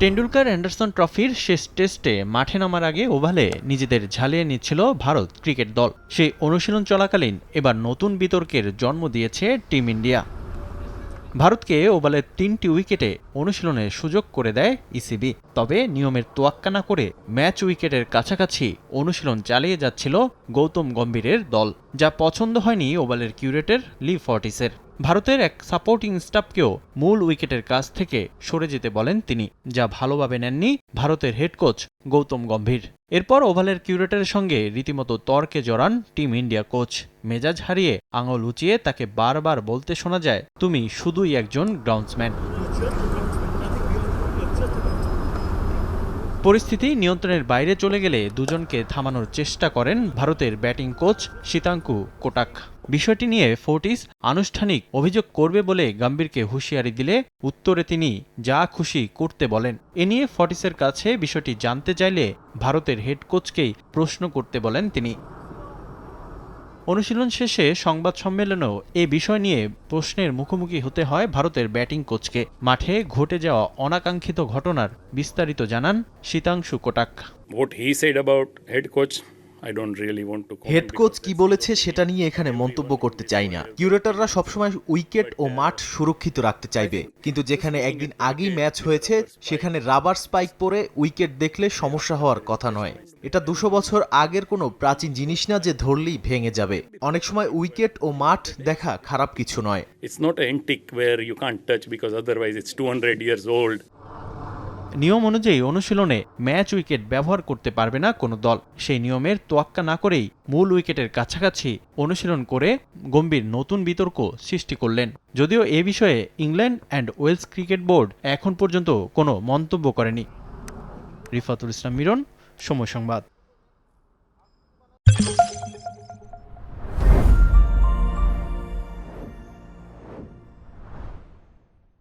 Tendulkar Anderson ট্রফির শেষ টেস্টে মাঠে নামার আগে ওভালে নিজেদের ঝালিয়ে নিচ্ছিল ভারত ক্রিকেট দল। সেই অনুশীলন চলাকালীন এবার নতুন বিতর্কের জন্ম দিয়েছে টিম ইন্ডিয়া। ভারতকে ওভালে তিনটি উইকেটে অনুশীলনের সুযোগ করে দেয় ইসিবি। তবে নিয়মের তোয়াক্কা না করে ম্যাচ উইকেটের কাছাকাছি অনুশীলন চালিয়ে যাচ্ছিল গৌতম গম্ভীরের দল, যা পছন্দ হয়নি ওভালের কিউরেটের লি ফর্টিসের। ভারতের এক সাপোর্টিং স্টাফকেও মূল উইকেটের কাছ থেকে সরে যেতে বলেন তিনি, যা ভালোভাবে নেননি ভারতের হেড কোচ গৌতম গম্ভীর। এরপর ওভালের কিউরেটের সঙ্গে রীতিমতো তর্কে জড়ান টিম ইন্ডিয়া কোচ মেজাজ হারিয়ে আঙুল উঁচিয়ে তাকে বারবার বলতে শোনা যায়, তুমি শুধুই একজন গ্রাউন্ডসম্যান পরিস্থিতি নিয়ন্ত্রণের বাইরে চলে গেলে দুজনকে থামানোর চেষ্টা করেন ভারতের ব্যাটিং কোচ শীতাঙ্কু কোটাক। বিষয়টি নিয়ে ফোর্টিস আনুষ্ঠানিক অভিযোগ করবে বলে গম্ভীরকে হুঁশিয়ারি দিলে উত্তরে তিনি যা খুশি করতে বলেন। এ নিয়ে ফোর্টিসের কাছে বিষয়টি জানতে চাইলে ভারতের হেড কোচকেই প্রশ্ন করতে বলেন তিনি। অনুশীলন শেষে সংবাদ সম্মেলনেও এ বিষয় নিয়ে প্রশ্নের মুখোমুখি হতে হয় ভারতের ব্যাটিং কোচকে। মাঠে ঘটে যাওয়া অনাকাঙ্ক্ষিত ঘটনার বিস্তারিত জানান Shitanshu Kotak what he said about head coach, head coach কি বলেছে সেটা নিয়ে এখানে মন্তব্য করতে চাই না। কিউরেটররা সবসময় উইকেট ও মাঠ সুরক্ষিত রাখতে চাইবে। কিন্তু যেখানে একদিন আগেই ম্যাচ হয়েছে সেখানে রাবার স্পাইক পরে উইকেট দেখলে সমস্যা হওয়ার কথা নয়। এটা দুশো বছর আগের কোনো প্রাচীন জিনিস না যে ধরলেই ভেঙে যাবে। অনেক সময় উইকেট ও মাঠ দেখা খারাপ কিছু নয়। Not an antique where you can't touch because otherwise it's 200 years old. নিয়ম অনুযায়ী অনুশীলনে ম্যাচ উইকেট ব্যবহার করতে পারবে না কোনো দল। সেই নিয়মের তোয়াক্কা না করেই মূল উইকেটের কাছাকাছি অনুশীলন করে গম্ভীর নতুন বিতর্ক সৃষ্টি করলেন। যদিও এ বিষয়ে England and Wales cricket board এখন পর্যন্ত কোনো মন্তব্য করেনি। রিফাতুল ইসলাম মিরন, সময় সংবাদ।